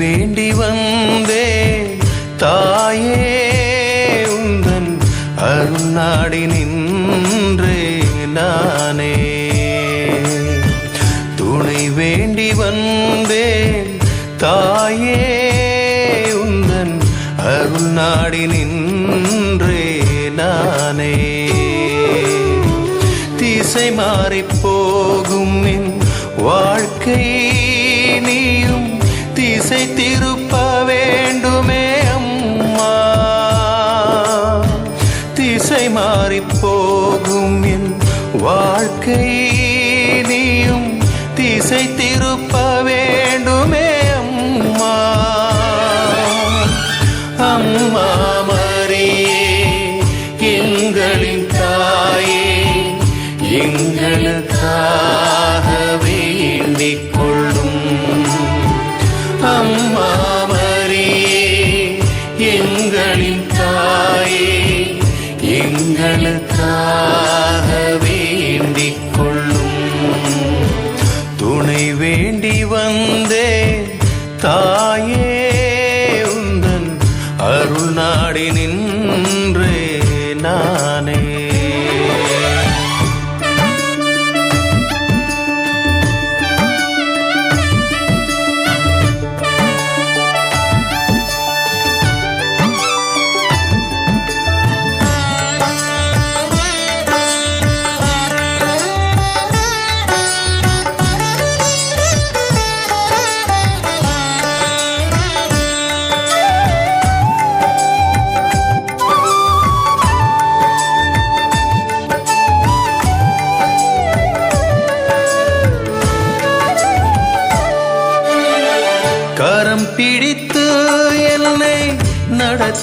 வேண்டி வந்த வேண்டி வந்தேன். தாயே உந்தன் அருள் நாடி நின்றே நானே. திசை மாறிப் போகும் என் வாழ்க்கை நீயும் திசை திருப்ப வேண்டுமே அம்மா. திசை மாறிப் போகும் என் வாழ்க்கை எங்களின் தாயே எங்களுக்காக வேண்டிக்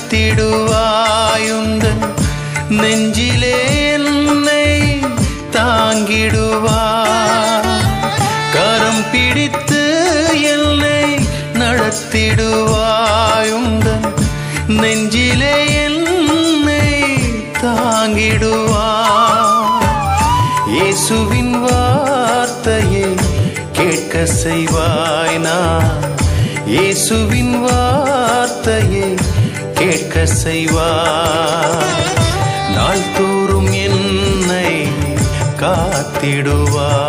நடத்திடுவாயுந்தன் நெஞ்சிலே என்னை தாங்கிடுவாய் கரம் பிடித்து என்னை நடத்திடுவாயுந்தன் நெஞ்சிலே என்னை தாங்கிடுவாய் இயேசுவின் வார்த்தையை கேட்க செய்வாய் நான். இயேசுவின் வார்த்தையை கேட்க செய்வாய் நாள்தோறும் என்னை காத்திடுவார்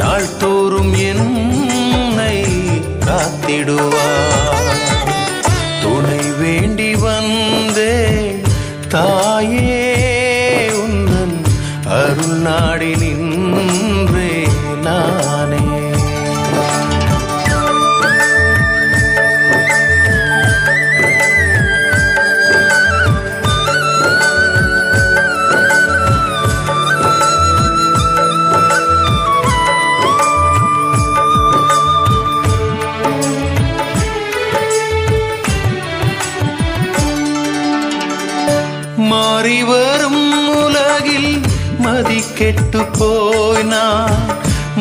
நாள்தோறும் என்னை காத்திடுவார் துணை வேண்டி வந்தே தா மாறிவரும் உலகில் மதி கெட்டு போய் நான்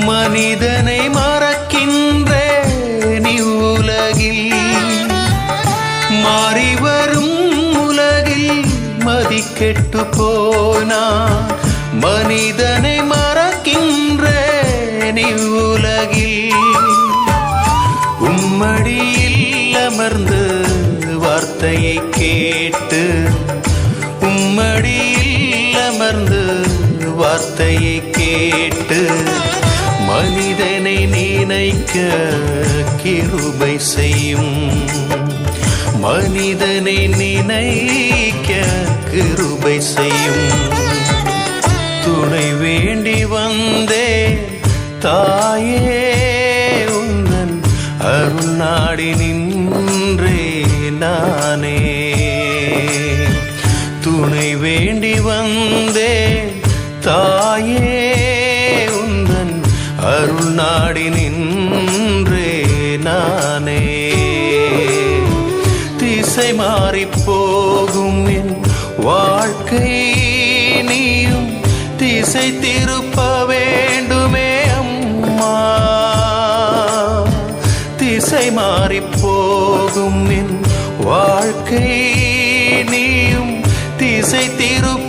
மனிதனை மறக்கின்றேன் உலகில். மாறிவரும் உலகில் மதி கெட்டு போய் நான் மனிதனை மறக்கின்றேன் உலகில். உம்மடியில் அமர்ந்து வார்த்தையை கேட்டு மடியில் அமர்ந்து வார்த்தையை கேட்டு மனிதனை நினைக்க கிருபை செய்யும். மனிதனை நினைக்க கிருபை செய்யும். துணை வேண்டி வந்தே தாயே உந்தன் அருள் நாடி நின்றே நானே. துணை வேண்டி வந்தே தாயே உந்தன் அருள் நாடி நின்றே நானே. திசை மாறி போகும் என் வாழ்க்கை நீயும் திசை திருப்ப வேண்டுமே அம்மா. திசை மாறி போகும் என் வாழ்க்கை mês inteiro